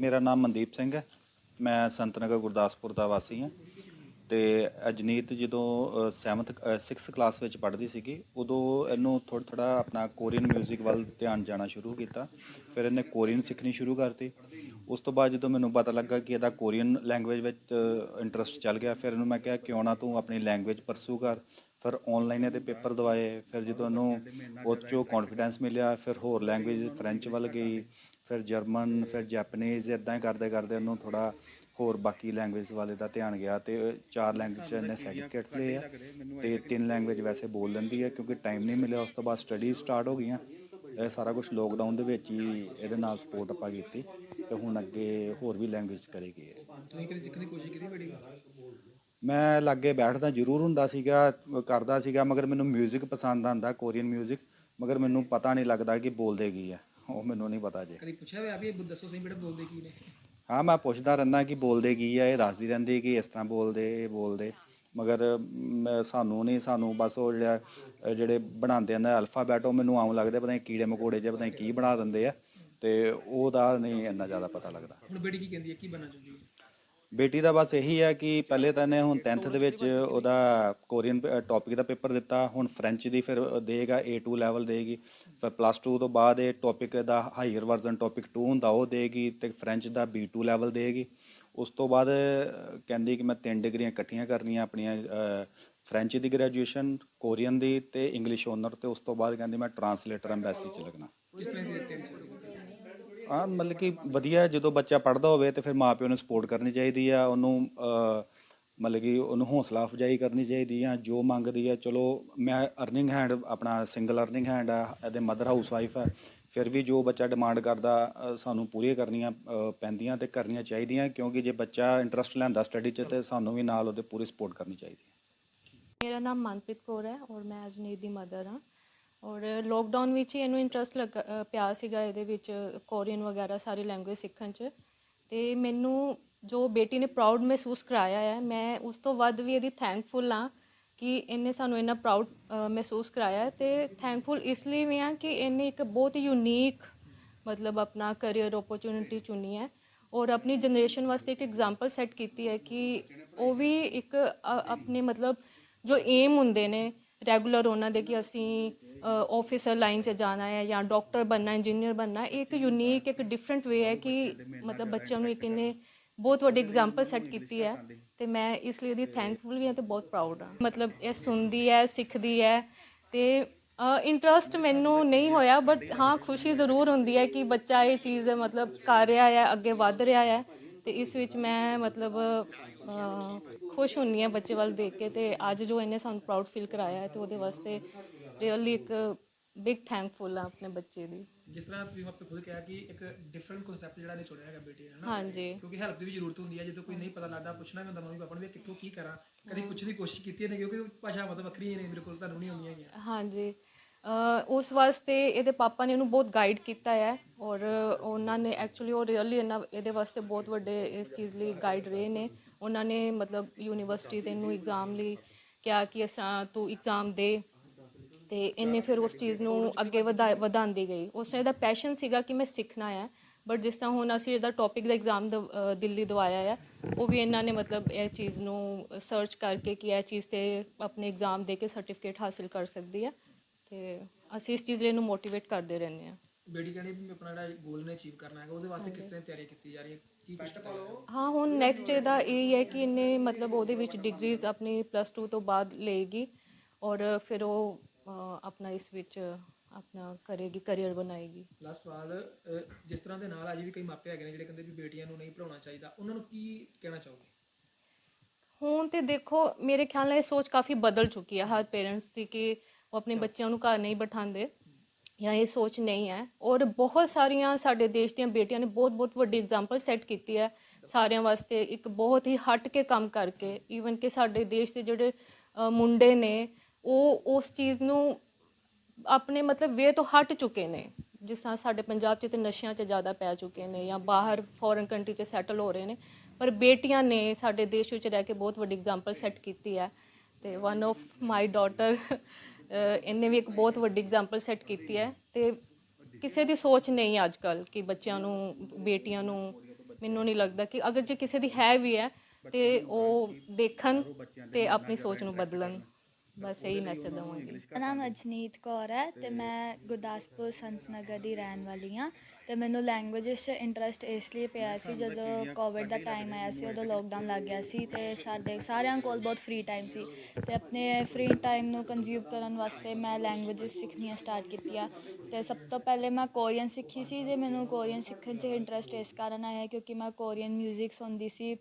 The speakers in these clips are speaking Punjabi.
ਮੇਰਾ ਨਾਮ ਮਨਦੀਪ ਸਿੰਘ ਹੈ। ਮੈਂ ਸੰਤਨਗਰ ਗੁਰਦਾਸਪੁਰ ਦਾ ਵਾਸੀ ਹਾਂ। ਤੇ ਅਜਨੀਤ ਜਦੋਂ 7th 6th ਕਲਾਸ ਵਿੱਚ ਪੜ੍ਹਦੀ ਸੀਗੀ, ਉਦੋਂ ਇਹਨੂੰ ਥੋੜਾ ਥੋੜਾ ਆਪਣਾ ਕੋਰੀਅਨ 뮤직 ਵੱਲ ਧਿਆਨ ਜਾਣਾ ਸ਼ੁਰੂ ਕੀਤਾ। ਫਿਰ ਇਹਨੇ ਕੋਰੀਅਨ ਸਿੱਖਣੀ ਸ਼ੁਰੂ ਕਰਤੀ। ਉਸ ਤੋਂ ਬਾਅਦ ਜਦੋਂ ਮੈਨੂੰ ਪਤਾ ਲੱਗਾ ਕਿ ਇਹਦਾ ਕੋਰੀਅਨ ਲੈਂਗੁਏਜ ਵਿੱਚ ਇੰਟਰਸਟ ਚੱਲ ਗਿਆ, ਫਿਰ ਇਹਨੂੰ ਮੈਂ ਕਿਹਾ, ਕਿਉਂ ਨਾ ਤੂੰ ਆਪਣੀ ਲੈਂਗੁਏਜ ਪਰਸੂ ਕਰ। ਫਿਰ ਆਨਲਾਈਨ ਇਹਦੇ ਪੇਪਰ ਦਵਾਏ। ਫਿਰ ਜਦੋਂ ਇਹਨੂੰ ਉਹ 'ਚੋਂ ਕੌਨਫੀਡੈਂਸ ਮਿਲਿਆ, ਫਿਰ ਹੋਰ ਲੈਂਗੁਏਜ ਫ੍ਰੈਂਚ ਵੱਲ ਗਈ। ਫਿਰ ਜਰਮਨ ਫਿਰ ਜੈਪਨੀਜ਼ ਇਦਾਂ ਹੀ ਕਰਦੇ ਕਰਦੇ ਉਹਨੂੰ ਥੋੜਾ ਹੋਰ ਬਾਕੀ ਲੈਂਗੁਏਜ ਵਾਲੇ ਦਾ ਧਿਆਨ ਗਿਆ ਤੇ ਚਾਰ ਲੈਂਗੁਏਜ ਇਹਨੇ ਸਰਟੀਫਿਕੇਟ ਲਏ ਆ ਤੇ ਤਿੰਨ ਲੈਂਗੁਏਜ ਵੈਸੇ ਬੋਲ ਲੈਂਦੀ ਹੈ ਕਿਉਂਕਿ ਟਾਈਮ ਨਹੀਂ ਮਿਲਿਆ ਉਸ ਤੋਂ ਬਾਅਦ ਸਟੱਡੀ ਸਟਾਰਟ ਹੋ ਗਈਆਂ ਇਹ ਸਾਰਾ ਕੁਝ ਲੋਕਡਾਊਨ ਦੇ ਵਿੱਚ ਹੀ ਇਹਦੇ ਨਾਲ ਸਪੋਰਟ ਆਪਾਂ ਕੀਤੀ ਤੇ ਹੁਣ ਅੱਗੇ ਹੋਰ ਵੀ ਲੈਂਗੁਏਜ ਕਰੇਗੀ ਇਹ ਤੁਸੀਂ ਕਦੇ ਸਿੱਖਣ ਦੀ ਕੋਸ਼ਿਸ਼ ਕੀਤੀ ਬੜੀ ਮੈਂ ਲਾਗੇ ਬੈਠਦਾ ਜ਼ਰੂਰ ਹੁੰਦਾ ਸੀਗਾ ਕਰਦਾ ਸੀਗਾ ਮਗਰ ਮੈਨੂੰ 뮤직 ਪਸੰਦ ਆਂਦਾ ਕੋਰੀਅਨ 뮤직 ਮਗਰ ਮੈਨੂੰ ਪਤਾ ਨਹੀਂ ਲੱਗਦਾ ਕਿ ਬੋਲਦੇ ਕੀ ਆ ਉਹ ਮੈਨੂੰ ਨਹੀਂ ਪਤਾ ਜੇ। ਕਦੀ ਪੁੱਛਿਆ ਹੋਇਆ ਵੀ ਇਹ ਦੱਸੋ ਸਹੀ ਬੇਟਾ ਬੋਲਦੇ ਕੀ ਨੇ? ਹਾਂ ਮੈਂ ਪੁੱਛਦਾ ਰਹਿੰਦਾ ਕਿ ਬੋਲਦੇ ਕੀ ਆ ਇਹ ਦੱਸਦੀ ਰਹਿੰਦੀ ਕਿ ਇਸ ਤਰ੍ਹਾਂ ਬੋਲਦੇ ਇਹ ਬੋਲਦੇ। ਮਗਰ ਮ, ਸਾਨੂੰ ਨਹੀਂ ਸਾਨੂੰ ਬਸ ਉਹ ਜਿਹੜਾ ਅ, ਜਿਹੜੇ ਬਣਾਉਂਦੇ ਨੇ ਅਲਫਾਬੈਟ ਉਹ ਮੈਨੂੰ ਆਉਂ ਲੱਗਦੇ ਪਤਾ ਨਹੀਂ ਕੀੜੇ ਮਕੋੜੇ ਜਿਹੇ ਪਤਾ ਨਹੀਂ ਕੀ ਬਣਾ ਦਿੰਦੇ ਆ। ਤੇ ਉਹਦਾ ਨਹੀਂ ਇੰਨਾ ਜ਼ਿਆਦਾ ਪਤਾ ਲੱਗਦਾ। ਹੁਣ ਬੇਟੀ ਕੀ ਕਹਿੰਦੀ ਹੈ? ਕੀ ਬਣਨਾ ਚਾਹੁੰਦੀ ਹੈ? ਬੇਟੀ ਦਾ ਬਸ ਇਹੀ ਹੈ ਕਿ ਪਹਿਲੇ ਤਾਂ ਇਹਨੇ ਹੁਣ 10th ਦੇ ਵਿੱਚ ਉਹਦਾ ਕੋਰੀਅਨ ਟੌਪਿਕ ਦਾ ਪੇਪਰ ਦਿੱਤਾ, ਹੁਣ ਫ੍ਰੈਂਚ ਦੀ ਫਿਰ ਦੇਗਾ A2 ਲੈਵਲ ਦੇਗੀ, ਫਿਰ ਪਲੱਸ 2 ਤੋਂ ਬਾਅਦ ਇਹ ਟੌਪਿਕ ਦਾ ਹਾਇਰ ਵਰਜ਼ਨ ਟੌਪਿਕ 2 ਹੁੰਦਾ, ਉਹ ਦੇਗੀ ਤੇ ਫ੍ਰੈਂਚ ਦਾ B2 ਲੈਵਲ ਦੇਗੀ। ਉਸ ਤੋਂ ਬਾਅਦ ਕਹਿੰਦੀ ਕਿ ਮੈਂ ਤਿੰਨ ਡਿਗਰੀਆਂ ਇਕੱਠੀਆਂ ਕਰਨੀਆਂ ਆਪਣੀਆਂ ਫ੍ਰੈਂਚ ਦੀ ਗ੍ਰੈਜੂਏਸ਼ਨ ਕੋਰੀਅਨ ਦੀ ਤੇ ਇੰਗਲਿਸ਼ ਓਨਰ ਤੇ ਉਸ ਤੋਂ ਬਾਅਦ ਕਹਿੰਦੀ ਮੈਂ ਟਰਾਂਸਲੇਟਰ ਐਮਬੈਸੀ ਚ ਲੱਗਣਾ। ਕਿਸ ਤਰ੍ਹਾਂ ਦੀ ਤਿਆਰੀ ਚੱਲ ਮਤਲਬ ਕਿ ਵਧੀਆ ਜਦੋਂ ਬੱਚਾ ਪੜ੍ਹਦਾ ਹੋਵੇ ਤੇ ਫਿਰ ਮਾਪਿਓ ਨੂੰ ਸਪੋਰਟ ਕਰਨੀ ਚਾਹੀਦੀ ਆ, ਉਹਨੂੰ ਮਤਲਬ ਕਿ ਉਹਨੂੰ ਹੌਸਲਾ ਅਫਜਾਈ ਕਰਨੀ ਚਾਹੀਦੀ ਆ, ਜੋ ਮੰਗਦੀ ਆ, ਚਲੋ ਮੈਂ ਅਰਨਿੰਗ ਹੈਂਡ ਆਪਣਾ ਸਿੰਗਲ ਅਰਨਿੰਗ ਹੈਂਡ ਆ, ਇਹਦੇ ਮਦਰ ਹਾਊਸ ਵਾਈਫ ਆ, ਫਿਰ ਵੀ ਜੋ ਬੱਚਾ ਡਿਮਾਂਡ ਕਰਦਾ ਸਾਨੂੰ ਪੂਰੀਆਂ ਕਰਨੀਆਂ ਪੈਂਦੀਆਂ ਤੇ ਕਰਨੀਆਂ ਚਾਹੀਦੀਆਂ, ਕਿਉਂਕਿ ਜੇ ਬੱਚਾ ਇੰਟਰਸਟ ਲੈਂਦਾ ਸਟੱਡੀ 'ਚ ਤੇ ਸਾਨੂੰ ਵੀ ਨਾਲ ਉਹਦੇ ਪੂਰੀ ਸਪੋਰਟ ਕਰਨੀ ਚਾਹੀਦੀ ਹੈ ਮੇਰਾ ਨਾਮ ਮਨਪ੍ਰੀਤ ਕੌਰ ਹੈ ਔਰ ਮੈਂ ਅਜਨੀਤ ਦੀ ਮਦਰ ਹਾਂ। ਔਰ ਲੋਕਡਾਊਨ ਵਿੱਚ ਹੀ ਇਹਨੂੰ ਇੰਟਰਸਟ ਲੱਗਾ ਪਿਆ ਸੀਗਾ ਇਹਦੇ ਵਿੱਚ ਕੋਰੀਅਨ ਵਗੈਰਾ ਸਾਰੀ ਲੈਂਗੁਏਜ ਸਿੱਖਣ 'ਚ। ਤੇ ਮੈਨੂੰ ਜੋ ਬੇਟੀ ਨੇ ਪ੍ਰਾਊਡ ਮਹਿਸੂਸ ਕਰਾਇਆ ਹੈ, ਮੈਂ ਉਸ ਤੋਂ ਵੱਧ ਵੀ ਇਹਦੀ ਥੈਂਕਫੁਲ ਹਾਂ ਕਿ ਇਹਨੇ ਸਾਨੂੰ ਇੰਨਾ ਪ੍ਰਾਊਡ ਮਹਿਸੂਸ ਕਰਾਇਆ ਤੇ ਥੈਂਕਫੁਲ ਇਸ ਲਈ ਵੀ ਹਾਂ ਕਿ ਇਹਨੇ ਇੱਕ ਬਹੁਤ ਹੀ ਯੂਨੀਕ ਮਤਲਬ ਆਪਣਾ ਕੈਰੀਅਰ ਓਪਰਚ्युनिटी ਚੁਣੀ ਹੈ। ਔਰ ਆਪਣੀ ਜਨਰੇਸ਼ਨ ਵਾਸਤੇ ਇੱਕ ਐਗਜ਼ਾਮਪਲ ਸੈੱਟ ਕੀਤੀ ਹੈ ਕਿ ਉਹ ਵੀ ਇੱਕ ਆਪਣੇ ਮਤਲਬ ਜੋ ਏਮ ਹੁੰਦੇ ਨੇ ਰੈਗੂਲਰ ਉਹਨਾਂ ਦੇ ਕਿ ਅਸੀਂ ਆਫੀਸਰ ਲਾਈਨ 'ਚ ਜਾਣਾ ਹੈ ਜਾਂ ਡਾਕਟਰ ਬਣਨਾ ਇੰਜੀਨੀਅਰ ਬਣਨਾ, ਇਹ ਇੱਕ ਯੂਨੀਕ ਇੱਕ ਡਿਫਰੈਂਟ ਵੇ ਹੈ ਕਿ ਮਤਲਬ ਬੱਚਿਆਂ ਨੂੰ ਇੱਕ ਇਹਨੇ ਬਹੁਤ ਵੱਡੀ ਐਗਜ਼ਾਮਪਲ ਸੈੱਟ ਕੀਤੀ ਹੈ ਤੇ ਮੈਂ ਇਸ ਲਈ ਇਹਦੀ ਥੈਂਕਫੁਲ ਵੀ ਹਾਂ ਤੇ ਬਹੁਤ ਪ੍ਰਾਊਡ ਹਾਂ। ਮਤਲਬ ਇਹ ਸੁਣਦੀ ਹੈ, ਸਿੱਖਦੀ ਹੈ ਤੇ ਇੰਟਰਸਟ ਮੈਨੂੰ ਨਹੀਂ ਹੋਇਆ ਬਟ ਹਾਂ, ਖੁਸ਼ੀ ਜ਼ਰੂਰ ਹੁੰਦੀ ਹੈ ਕਿ ਬੱਚਾ ਇਹ ਚੀਜ਼ ਮਤਲਬ ਕਰ ਰਿਹਾ ਹੈ, ਅੱਗੇ ਵੱਧ ਰਿਹਾ ਹੈ ਤੇ ਇਸ ਵਿੱਚ ਮੈਂ ਮਤਲਬ ਖੁਸ਼ ਹੁੰਨੀ ਹਾਂ ਬੱਚੇ ਵੱਲ ਦੇਖ ਕੇ ਤੇ ਅੱਜ ਜੋ ਇਹਨੇ ਸਾਨੂੰ ਪ੍ਰਾਊਡ ਫੀਲ ਕਰਾਇਆ ਹੈ ਤੇ ਉਹਦੇ ਵਾਸਤੇ ਰੀਅਲੀ ਇੱਕ ਬਿਗ ਥੈਂਕਫੁਲ ਆ ਆਪਣੇ ਬੱਚੇ ਦੀ। ਜਿਸ ਤਰ੍ਹਾਂ ਤੁਸੀਂ ਆਪੇ ਖੁਦ ਕਿਹਾ ਕਿ ਇੱਕ ਡਿਫਰੈਂਟ ਕਨਸੈਪਟ ਜਿਹੜਾ ਨੇ ਚੁਣਿਆ ਹੈਗਾ ਬੇਟੀ ਨੇ ਹਨਾ? ਹਾਂਜੀ। ਕਿਉਂਕਿ ਹੈਲਪ ਦੀ ਵੀ ਜ਼ਰੂਰਤ ਹੁੰਦੀ ਹੈ ਜਦੋਂ ਕੋਈ ਨਹੀਂ ਪਤਾ ਲੱਗਦਾ ਪੁੱਛਣਾ ਵੀ ਹੁੰਦਾ ਮੰਮੀ ਪਾਪਾ ਨੂੰ ਵੀ ਕਿੱਥੋਂ ਕੀ ਕਰਾਂ ਕਦੀ ਪੁੱਛਣ ਦੀ ਕੋਸ਼ਿਸ਼ ਕੀਤੀ ਨਹੀਂ ਕਿਉਂਕਿ ਭਾਸ਼ਾ ਮਤਲਬ ਵੱਖਰੀ ਨੇ ਮੇਰੇ ਕੋਲ ਤੁਹਾਨੂੰ ਨਹੀਂ ਆਉਂਦੀਆਂ ਹੈਗੀਆਂ। ਹਾਂਜੀ। ਉਸ ਵਾਸਤੇ ਇਹਦੇ ਪਾਪਾ ਨੇ ਉਹਨੂੰ ਬਹੁਤ ਗਾਈਡ ਕੀਤਾ ਹੈ ਔਰ ਉਹਨਾਂ ਨੇ ਐਕਚੁਅਲੀ ਉਹ ਰੀਅਲੀ ਇਹਨਾਂ ਇਹਦੇ ਵਾਸਤੇ ਬਹੁਤ ਵੱਡੇ ਇਸ ਚੀਜ਼ ਲਈ ਗਾਈਡ ਰਹੇ ਨੇ। ਉਹਨਾਂ ਨੇ ਮਤਲਬ ਯੂਨੀਵਰਸਿਟੀ ਦੇ ਨੂੰ ਐਗਜ਼ਾਮ ਲਈ ਕਿਹਾ ਕਿ ਅਸਾਂ ਤੂੰ ਐਗਜ਼ਾਮ ਦੇ ਤੇ ਇਹਨੇ ਫਿਰ ਉਸ ਚੀਜ਼ ਨੂੰ ਅੱਗੇ ਵਧਾ- ਵਧਾਉਂਦੀ ਗਈ ਉਸ ਨੇ ਦਾ ਪੈਸ਼ਨ ਸੀਗਾ ਕਿ ਮੈਂ ਸਿੱਖਣਾ ਹੈ ਬਟ ਜਿਸ ਤਰ੍ਹਾਂ ਹੁਣ ਅਸੀਂ ਇਹਦਾ ਟੌਪਿਕ ਦਾ ਐਗਜ਼ਾਮ ਦਿੱਲੀ ਦਵਾਇਆ ਹੈ ਉਹ ਵੀ ਇਹਨਾਂ ਨੇ ਮਤਲਬ ਇਹ ਚੀਜ਼ ਨੂੰ ਸਰਚ ਕਰਕੇ ਕਿ ਇਹ ਚੀਜ਼ ਤੇ ਆਪਣੇ ਐਗਜ਼ਾਮ ਦੇ ਕੇ ਸਰਟੀਫਿਕੇਟ ਹਾਸਿਲ ਕਰ ਸਕਦੀ ਹੈ ਤੇ ਅਸੀਂ ਇਸ ਚੀਜ਼ ਲਈ ਇਹਨੂੰ ਮੋਟੀਵੇਟ ਕਰਦੇ ਰਹਿੰਦੇ ਹਾਂ ਬੇਟੀ ਕਹਿੰਦੀ ਵੀ ਮੈਂ ਆਪਣਾ ਜਿਹੜਾ ਗੋਲ ਨੇ ਅਚੀਵ ਕਰਨਾ ਹੈਗਾ ਉਹਦੇ ਵਾਸਤੇ ਕਿਸ ਤਰ੍ਹਾਂ ਤਿਆਰੀ ਕੀਤੀ ਜਾ ਰਹੀ ਹੈ? ਕੀ ਰਿਹਾ? ਹਾਂ? ਹੁਣ ਨੈਕਸਟ ਡੇ ਦਾ ਇਹ ਹੈ ਕਿ ਇਹਨੇ ਮਤਲਬ ਉਹਦੇ ਵਿੱਚ ਡਿਗਰੀਜ਼ ਆਪਣੀ ਪਲੱਸ 2 ਤੋਂ ਬਾਅਦ ਲਏਗੀ। ਔਰ ਫਿਰ ਉਹ ਆਪਣਾ ਇਸ ਵਿੱਚ ਆਪਣਾ ਕਰੇਗੀ ਕੈਰੀਅਰ ਬਣਾਏਗੀ। ਲਾਸਟ ਸਵਾਲ ਅਹ, ਜਿਸ ਤਰ੍ਹਾਂ ਦੇ ਨਾਲ ਅਜੇ ਵੀ ਕਈ ਮਾਪੇ ਹੈਗੇ ਨੇ ਜਿਹੜੇ ਕਹਿੰਦੇ ਵੀ ਬੇਟੀਆਂ ਨੂੰ ਨਹੀਂ ਪੜਾਉਣਾ ਚਾਹੀਦਾ ਉਹਨਾਂ ਨੂੰ ਕੀ ਕਹਿਣਾ ਚਾਹੋਗੇ? ਹੁਣ ਤੇ ਦੇਖੋ ਮੇਰੇ ਖਿਆਲ ਨਾਲ ਇਹ ਸੋਚ ਕਾਫੀ ਬਦਲ ਚੁੱਕੀ ਹੈ ਹਰ ਪੇਰੈਂਟਸ ਦੀ ਕਿ ਉਹ ਆਪਣੇ ਬੱਚਿਆਂ ਨੂੰ ਘਰ ਨਹੀਂ ਬਿਠਾਉਂਦੇ ਜਾਂ ਇਹ ਸੋਚ ਨਹੀਂ ਹੈ। ਔਰ ਬਹੁਤ ਸਾਰੀਆਂ ਸਾਡੇ ਦੇਸ਼ ਦੀਆਂ ਬੇਟੀਆਂ ਨੇ ਬਹੁਤ ਬਹੁਤ ਵੱਡੀ ਐਗਜ਼ਾਮਪਲ ਸੈੱਟ ਕੀਤੀ ਹੈ। ਸਾਰਿਆਂ ਵਾਸਤੇ ਇੱਕ ਬਹੁਤ ਹੀ ਹਟ ਕੇ ਕੰਮ ਕਰਕੇ ਈਵਨ ਕਿ ਸਾਡੇ ਦੇਸ਼ ਦੇ ਜਿਹੜੇ ਅ, ਮੁੰਡੇ ਨੇ ਉਹ ਉਸ ਚੀਜ਼ ਨੂੰ ਆਪਣੇ ਮਤਲਬ ਵੇ ਤੋਂ ਹਟ ਚੁੱਕੇ ਨੇ। ਜਿਸ ਤਰ੍ਹਾਂ ਸਾਡੇ ਪੰਜਾਬ 'ਚ ਤੇ ਨਸ਼ਿਆਂ 'ਚ ਜ਼ਿਆਦਾ ਪੈ ਚੁੱਕੇ ਨੇ ਜਾਂ ਬਾਹਰ ਫੋਰਨ ਕੰਟਰੀ 'ਚ ਸੈਟਲ ਹੋ ਰਹੇ ਨੇ। ਪਰ ਬੇਟੀਆਂ ਨੇ ਸਾਡੇ ਦੇਸ਼ ਵਿੱਚ ਰਹਿ ਕੇ ਬਹੁਤ ਵੱਡੀ ਐਗਜ਼ਾਮਪਲ ਸੈੱਟ ਕੀਤੀ ਹੈ ਤੇ ਵਨ ਆਫ ਮਾਈ ਡਾਟਰ ਇਹਨੇ ਵੀ ਇੱਕ ਬਹੁਤ ਵੱਡੀ ਐਗਜ਼ਾਮਪਲ ਸੈੱਟ ਕੀਤੀ ਹੈ ਤੇ ਕਿਸੇ ਦੀ ਸੋਚ ਨਹੀਂ ਅੱਜ ਕੱਲ ਕਿ ਬੱਚਿਆਂ ਨੂੰ, ਬੇਟੀਆਂ ਨੂੰ ਮੈਨੂੰ ਨਹੀਂ ਲੱਗਦਾ ਕਿ ਅਗਰ ਜੇ ਕਿਸੇ ਦੀ ਹੈ ਵੀ ਹੈ ਤੇ ਉਹ ਦੇਖਣ ਤੇ ਆਪਣੀ ਸੋਚ ਨੂੰ ਬਦਲਣ। ਬਸ ਇਹੀ ਮੈਸੇਜ ਦਵਾਂਗੀ। ਮੇਰਾ ਨਾਮ ਅਜਨੀਤ ਕੌਰ ਹੈ ਤੇ ਮੈਂ ਗੁਰਦਾਸਪੁਰ ਸੰਤ ਨਗਰ ਦੀ ਰਹਿਣ ਵਾਲੀ ਹਾਂ ਤੇ ਮੈਨੂੰ ਲੈਂਗੁਏਜਸ 'ਚ ਇੰਟਰਸਟ ਇਸ ਲਈ ਪਿਆ ਸੀ ਜਦੋਂ ਕੋਵਿਡ ਦਾ ਟਾਈਮ ਆਇਆ ਸੀ ਉਦੋਂ ਲੋਕਡਾਊਨ ਲੱਗ ਗਿਆ ਸੀ ਤੇ ਸਾਡੇ ਸਾਰਿਆਂ ਕੋਲ ਬਹੁਤ ਫ੍ਰੀ ਟਾਈਮ ਸੀ ਤੇ ਆਪਣੇ ਫ੍ਰੀ ਟਾਈਮ ਨੂੰ ਕੰਜ਼ਿਊਮ ਕਰਨ ਵਾਸਤੇ ਮੈਂ ਲੈਂਗੁਏਜਸ ਸਿੱਖਣੀਆਂ ਸਟਾਰਟ ਕੀਤੀਆਂ ਤੇ ਸਭ ਤੋਂ ਪਹਿਲੇ ਮੈਂ ਕੋਰੀਅਨ ਸਿੱਖੀ ਸੀ ਤੇ ਮੈਨੂੰ ਕੋਰੀਅਨ ਸਿੱਖਣ 'ਚ ਇੰਟਰਸਟ ਇਸ ਕਾਰਨ ਆਇਆ ਕਿਉਂਕਿ ਮੈਂ ਕੋਰੀਅਨ 뮤직 ਸੁਣਦੀ ਸੀ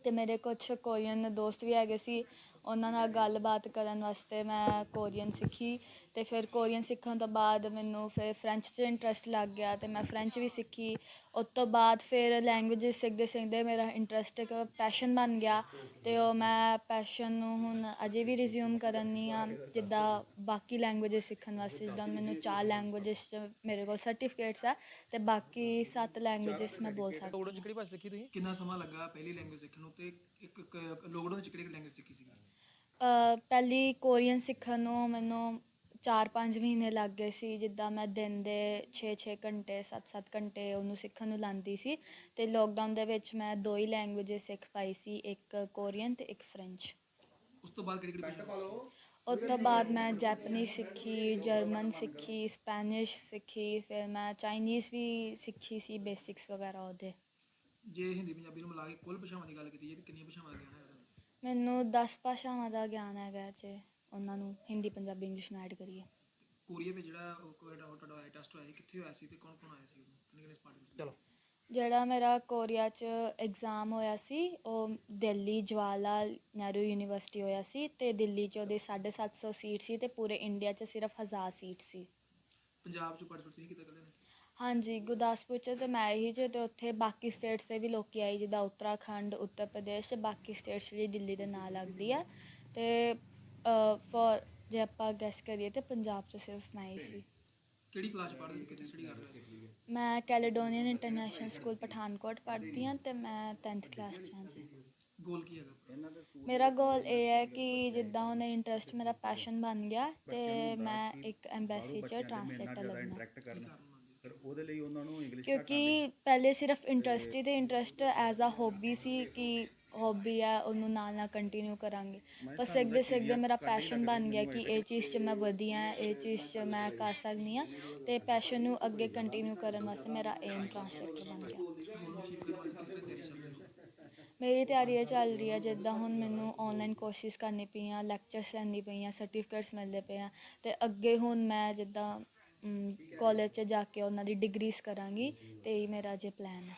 ਅਤੇ ਮੇਰੇ ਕੁਛ ਕੋਰੀਅਨ ਦੋਸਤ ਵੀ ਹੈਗੇ ਸੀ, ਉਹਨਾਂ ਨਾਲ ਗੱਲਬਾਤ ਕਰਨ ਵਾਸਤੇ ਮੈਂ ਕੋਰੀਅਨ ਸਿੱਖੀ ਤੇ ਫਿਰ ਕੋਰੀਅਨ ਸਿੱਖਣ ਤੋਂ ਬਾਅਦ ਮੈਨੂੰ ਫਿਰ ਫ੍ਰੈਂਚ 'ਚ ਇੰਟਰਸਟ ਲੱਗ ਗਿਆ ਤੇ ਮੈਂ ਫ੍ਰੈਂਚ ਵੀ ਸਿੱਖੀ। ਉਸ ਤੋਂ ਬਾਅਦ ਫਿਰ ਲੈਂਗੁਏਜਸ ਸਿੱਖਦੇ ਸਿੱਖਦੇ ਮੇਰਾ ਇੰਟਰਸਟ ਇੱਕ ਪੈਸ਼ਨ ਬਣ ਗਿਆ ਤੇ ਉਹ ਮੈਂ ਪੈਸ਼ਨ ਨੂੰ ਹੁਣ ਅਜੇ ਵੀ ਰਿਜ਼ਿਊਮ ਕਰਨੀ ਆ ਜਿੱਦਾਂ ਬਾਕੀ ਲੈਂਗੁਏਜਸ ਸਿੱਖਣ ਵਾਸਤੇ ਜਿੱਦਾਂ ਮੈਨੂੰ ਚਾਰ ਲੈਂਗੁਏਜਸ 'ਚ ਮੇਰੇ ਕੋਲ ਸਰਟੀਫਿਕੇਟਸ ਆ ਤੇ ਬਾਕੀ ਸੱਤ ਲੈਂਗੁਏਜਸ ਮੈਂ ਬੋਲ ਸਕਦੀ ਲੋਕਡਾਊਨ ਚ ਕਿਹੜੀ ਭਾਸ਼ਾ ਸਿੱਖੀ ਤੁਸੀਂ? ਕਿੰਨਾ ਸਮਾਂ ਲੱਗਾ ਪਹਿਲੀ ਲੈਂਗੁਏਜ ਸਿੱਖਣ ਨੂੰ ਤੇ ਇੱਕ ਲੋਕਡਾਊਨ ਚ ਕਿਹੜੀ ਲੈਂਗੁਏਜ ਸਿੱਖੀ ਸੀ ਅ, ਪਹਿਲੀ ਕੋਰੀਅਨ ਸਿੱਖਣ ਨੂੰ ਮੈਨੂੰ 4-5 ਮਹੀਨੇ ਲੱਗ ਗਏ ਸੀ ਜਿੱਦਾਂ ਮੈਂ ਦਿਨ ਦੇ 6-6 ਘੰਟੇ 7-7 ਘੰਟੇ ਉਹਨੂੰ ਸਿੱਖਣ ਨੂੰ ਲਾਂਦੀ ਸੀ ਤੇ ਲੋਕਡਾਊਨ ਦੇ ਵਿੱਚ ਮੈਂ ਦੋ ਹੀ ਲੈਂਗੁਏਜਸ ਸਿੱਖ ਪਾਈ ਸੀ ਇੱਕ ਕੋਰੀਅਨ ਤੇ ਇੱਕ ਫ੍ਰੈਂਚ। ਉਸ ਤੋਂ ਬਾਅਦ ਕਿਹੜੀ ਕਿਹੜੀ ਭਾਸ਼ਾ ਉਸ ਤੋਂ ਬਾਅਦ ਮੈਂ ਜੈਪਨੀਜ਼ ਸਿੱਖੀ ਜਰਮਨ ਸਿੱਖੀ ਸਪੈਨਿਸ਼ ਸਿੱਖੀ ਫਿਰ ਮੈਂ ਚਾਈਨੀਜ਼ ਵੀ ਸਿੱਖੀ ਸੀ ਬੇਸਿਕਸ ਵਗੈਰਾ ਉਹਦੇ। ਜੇ ਹਿੰਦੀ ਪੰਜਾਬੀ ਨੂੰ ਮਿਲਾ ਕੇ ਕੁੱਲ ਭਾਸ਼ਾਵਾਂ ਦੀ ਗੱਲ ਕੀਤੀ ਤਾਂ ਕਿੰਨੀਆਂ ਭਾਸ਼ਾਵਾਂ ਦਾ ਗਿਆਨ ਹੈ ਮੈਨੂੰ 10 ਭਾਸ਼ਾਵਾਂ ਦਾ ਗਿਆਨ ਹੈਗਾ ਜੇ। ਉਹਨਾਂ ਨੂੰ ਹਿੰਦੀ ਪੰਜਾਬੀ ਇੰਗਲਿਸ਼ ਨਾਲ ਐਡ ਕਰੀਏ। ਕੋਰੀਆ ਵਿੱਚ ਜਿਹੜਾ ਉਹ ਕੋਈ ਤੁਹਾਡਾ ਹੋਇਆ ਟੈਸਟ ਹੋਇਆ ਸੀ ਕਿੱਥੇ ਹੋਇਆ ਸੀ ਤੇ ਕੌਣ ਕੌਣ ਆਇਆ ਸੀ? ਕਿੰਨੇ ਕਿੰਨੇ ਪਾਰਟਿਸਪੇਟ ਚਲੋ। ਜਿਹੜਾ ਮੇਰਾ ਕੋਰੀਆ 'ਚ ਐਗਜ਼ਾਮ ਹੋਇਆ ਸੀ ਉਹ ਦਿੱਲੀ ਜਵਾਹਰ ਲਾਲ ਨਹਿਰੂ ਯੂਨੀਵਰਸਿਟੀ ਹੋਇਆ ਸੀ ਤੇ ਦਿੱਲੀ 'ਚ ਉਹਦੇ 750 ਸੀਟ ਸੀ ਤੇ ਪੂਰੇ ਇੰਡੀਆ 'ਚ ਸਿਰਫ 1000 ਸੀਟ ਸੀ। ਪੰਜਾਬ ਚ ਪਾਰਟਿਸਪੇਟ ਤੁਸੀਂ ਕੀਤਾ ਕੱਲੇ ਨੇ? ਹਾਂਜੀ ਗੁਰਦਾਸਪੁਰ 'ਚ ਤੇ ਮੈਂ ਹੀ 'ਚ ਤੇ ਉੱਥੇ ਬਾਕੀ ਸਟੇਟਸ ਦੇ ਵੀ ਲੋਕੀ ਆਏ ਜਿੱਦਾਂ ਉੱਤਰਾਖੰਡ ਉੱਤਰ ਪ੍ਰਦੇਸ਼ ਬਾਕੀ ਸਟੇਟਸ ਲਈ ਦਿੱਲੀ ਦੇ ਨਾਲ ਲੱਗਦੀ ਆ। ਤੇ ਫॉर ਜੇ ਆਪਾਂ ਗੈਸ ਕਰੀਏ ਤੇ ਪੰਜਾਬ 'ਚ ਸਿਰਫ ਮੈਂ ਹੀ ਸੀ। ਕਿਹੜੀ ਕਲਾਸ ਪੜ੍ਹਦੇ ਕਿੱਥੇ ਸਟੱਡੀ ਕਰ ਰਹੇ ਸੀ ਮੈਂ ਕੈਲੀਡੋਨੀਅਨ ਇੰਟਰਨੈਸ਼ਨਲ ਸਕੂਲ ਪਠਾਨਕੋਟ ਪੜ੍ਹਦੀ ਹਾਂ ਤੇ ਮੈਂ 10th ਕਲਾਸ 'ਚ ਹਾਂ ਜੀ। ਗੋਲ ਕੀ ਹੈਗਾ? ਮੇਰਾ ਗੋਲ ਇਹ ਹੈ ਕਿ ਜਿੱਦਾਂ ਹੁਣ ਇੰਟਰਸਟ ਮੇਰਾ ਪੈਸ਼ਨ ਬਣ ਗਿਆ ਤੇ ਮੈਂ ਇੱਕ ਐਮਬੈਸੀ 'ਚ ਟਰਾਂਸਲੇਟਰ ਲੱਗਣਾ ਫਿਰ ਉਹਦੇ ਲਈ ਉਹਨਾਂ ਨੂੰ ਇੰਗਲਿਸ਼ ਕਿਉਂਕਿ ਪਹਿਲੇ ਸਿਰਫ ਇੰਟਰਸਟ ਹੀ ਤੇ ਇੰਟਰਸਟ ਐਜ਼ ਅ ਹੌਬੀ ਸੀ ਕਿ ਹੌਬੀ ਆ ਉਹਨੂੰ ਨਾਲ ਨਾਲ ਕੰਟੀਨਿਊ ਕਰਾਂਗੇ। ਪਰ ਸਿੱਖਦੇ ਸਿੱਖਦੇ ਮੇਰਾ ਪੈਸ਼ਨ ਬਣ ਗਿਆ ਕਿ ਇਹ ਚੀਜ਼ 'ਚ ਮੈਂ ਵਧੀਆ ਹਾਂ ਇਹ ਚੀਜ਼ 'ਚ ਮੈਂ ਕਰ ਸਕਦੀ ਹਾਂ ਤੇ ਪੈਸ਼ਨ ਨੂੰ ਅੱਗੇ ਕੰਟੀਨਿਊ ਕਰਨ ਵਾਸਤੇ ਮੇਰਾ ਏਮ ਟਰਾਂਸਲੇਟਰ ਬਣ ਗਿਆ। ਮੇਰੀ ਤਿਆਰੀ ਇਹ ਚੱਲ ਰਹੀ ਹੈ ਜਿੱਦਾਂ ਹੁਣ ਮੈਨੂੰ ਆਨਲਾਈਨ ਕੋਰਸਿਸ ਕਰਨੀ ਪਈਆਂ ਲੈਕਚਰਸ ਲੈਣੀ ਪਈਆਂ ਸਰਟੀਫਿਕੇਟਸ ਮਿਲਦੇ ਪਏ ਆ ਤੇ ਅੱਗੇ ਹੁਣ ਮੈਂ ਜਿੱਦਾਂ ਕਾਲਜ 'ਚ ਜਾ ਕੇ ਉਹਨਾਂ ਦੀ ਡਿਗਰੀਜ਼ ਕਰਾਂਗੀ ਤੇ ਇਹ ਮੇਰਾ ਜੇ ਪਲਾਨ ਹੈ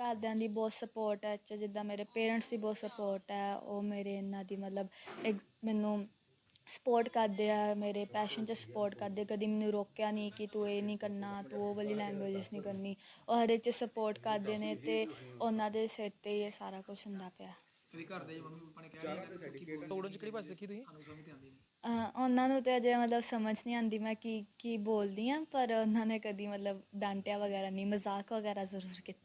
ਘਰਦਿਆਂ ਦੀ ਬਹੁਤ ਸਪੋਰਟ ਹੈ ਚ ਜਿੱਦਾਂ ਮੇਰੇ ਪੇਰੈਂਟਸ ਦੀ ਬਹੁਤ ਸਪੋਰਟ ਹੈ ਉਹ ਮੇਰੇ ਇਹਨਾਂ ਦੀ ਮਤਲਬ ਇੱਕ ਮੈਨੂੰ ਸਪੋਰਟ ਕਰਦੇ ਆ ਮੇਰੇ ਪੈਸ਼ਨ 'ਚ ਸਪੋਰਟ ਕਰਦੇ ਕਦੀ ਮੈਨੂੰ ਰੋਕਿਆ ਨਹੀਂ ਕਿ ਤੂੰ ਇਹ ਨਹੀਂ ਕਰਨਾ ਤੂੰ ਉਹ ਵਾਲੀ ਲੈਂਗੁਏਜਸ ਨਹੀਂ ਕਰਨੀ। ਉਹ ਹਰ ਇੱਕ 'ਚ ਸਪੋਰਟ ਕਰਦੇ ਨੇ ਤੇ ਉਹਨਾਂ ਦੇ ਸਿਰ ਤੇ ਹੀ ਇਹ ਸਾਰਾ ਕੁਝ ਹੁੰਦਾ ਪਿਆ। ਕਦੀ ਘਰ ਦੇ ਮੰਮੀ ਪਾਪਾ ਨੇ ਕਿਹਾ ਲੋਕਡਾਊਨ ਚ ਕਿਹੜੀ ਭਾਸ਼ਾ ਸਿੱਖੀ ਤੁਸੀਂ? ਸਾਨੂੰ ਸਮਝ ਤੇ ਆਉਂਦੀ। ਨਹੀਂ ਅਹ ਉਹਨਾਂ ਨੂੰ ਤੇ ਅਜੇ ਮਤਲਬ ਸਮਝ ਨਹੀਂ ਆਉਂਦੀ ਮੈਂ ਕੀ ਕੀ ਬੋਲਦੀ ਆ ਪਰ ਉਹਨਾਂ ਨੇ ਕਦੀ ਮਤਲਬ ਡਾਂਟਿਆ ਵਗੈਰਾ ਨਹੀਂ ਮਜ਼ਾਕ ਵਗੈਰਾ ਜ਼ਰੂਰ ਕੀਤਾ।